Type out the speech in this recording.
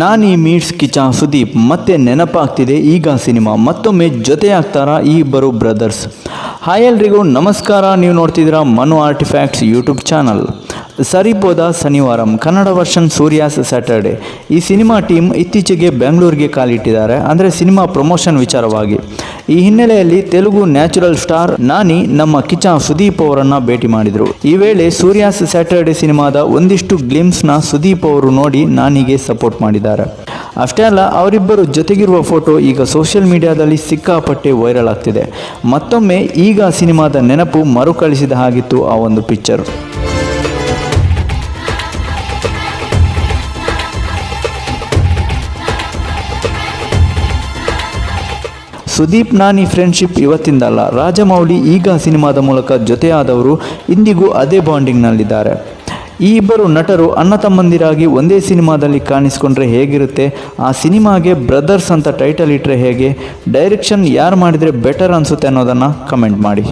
ನಾನಿ meets Kiccha Sudeep, ಮತ್ತೆ ನೆನಪಾಗ್ತಿದೆ ಈಗ cinema. ಮತ್ತೊಮ್ಮೆ ಜೊತೆ ಆಗ್ತಾರಾ ಈ ಇಬ್ಬರು ಬ್ರದರ್ಸ್. ಹಾಯ್ ಎಲ್ರಿಗೂ, ನಮಸ್ಕಾರ. ನೀವು ನೋಡ್ತಿದ್ದೀರಾ Manu artifacts YouTube channel. Saripodhaa Sanivaaram, Kannada version Surya's Saturday. ಈ ಸಿನಿಮಾ ಟೀಮ್ ಇತ್ತೀಚೆಗೆ ಬೆಂಗಳೂರಿಗೆ ಕಾಲಿಟ್ಟಿದ್ದಾರೆ, ಅಂದರೆ ಸಿನಿಮಾ ಪ್ರಮೋಷನ್ ವಿಚಾರವಾಗಿ. ಈ ಹಿನ್ನೆಲೆಯಲ್ಲಿ ತೆಲುಗು ನ್ಯಾಚುರಲ್ ಸ್ಟಾರ್ ನಾನಿ ನಮ್ಮ ಕಿಚಾ ಸುದೀಪ್ ಅವರನ್ನ ಭೇಟಿ ಮಾಡಿದರು. ಈ ವೇಳೆ ಸೂರ್ಯಾಸ್ ಸ್ಯಾಟರ್ಡೆ ಸಿನಿಮಾದ ಒಂದಿಷ್ಟು ಗ್ಲಿಮ್ಸ್ನ ಸುದೀಪ್ ಅವರು ನೋಡಿ ನಾನಿಗೆ ಸಪೋರ್ಟ್ ಮಾಡಿದ್ದಾರೆ. ಅಷ್ಟೇ ಅಲ್ಲ, ಅವರಿಬ್ಬರು ಜೊತೆಗಿರುವ ಫೋಟೋ ಈಗ ಸೋಷಿಯಲ್ ಮೀಡಿಯಾದಲ್ಲಿ ಸಿಕ್ಕಾಪಟ್ಟೆ ವೈರಲ್ ಆಗ್ತಿದೆ. ಮತ್ತೊಮ್ಮೆ ಈಗ ಸಿನಿಮಾದ ನೆನಪು ಮರುಕಳಿಸಿದ ಹಾಗಿತ್ತು ಆ ಒಂದು ಪಿಕ್ಚರ್. ಸುದೀಪ್ ನಾನಿ ಫ್ರೆಂಡ್ಶಿಪ್ ಇವತ್ತಿಂದಲ್ಲ. ರಾಜಮೌಳಿ ಈಗ ಸಿನಿಮಾದ ಮೂಲಕ ಜೊತೆಯಾದವರು ಇಂದಿಗೂ ಅದೇ ಬಾಂಡಿಂಗ್ನಲ್ಲಿದ್ದಾರೆ. ಈ ಇಬ್ಬರು ನಟರು ಅಣ್ಣ ತಮ್ಮಂದಿರಾಗಿ ಒಂದೇ ಸಿನಿಮಾದಲ್ಲಿ ಕಾಣಿಸ್ಕೊಂಡ್ರೆ ಹೇಗಿರುತ್ತೆ? ಆ ಸಿನಿಮಾಗೆ ಬ್ರದರ್ಸ್ ಅಂತ ಟೈಟಲ್ ಇಟ್ಟರೆ ಹೇಗೆ? ಡೈರೆಕ್ಷನ್ ಯಾರು ಮಾಡಿದರೆ ಬೆಟರ್ ಅನಿಸುತ್ತೆ ಅನ್ನೋದನ್ನು ಕಮೆಂಟ್ ಮಾಡಿ.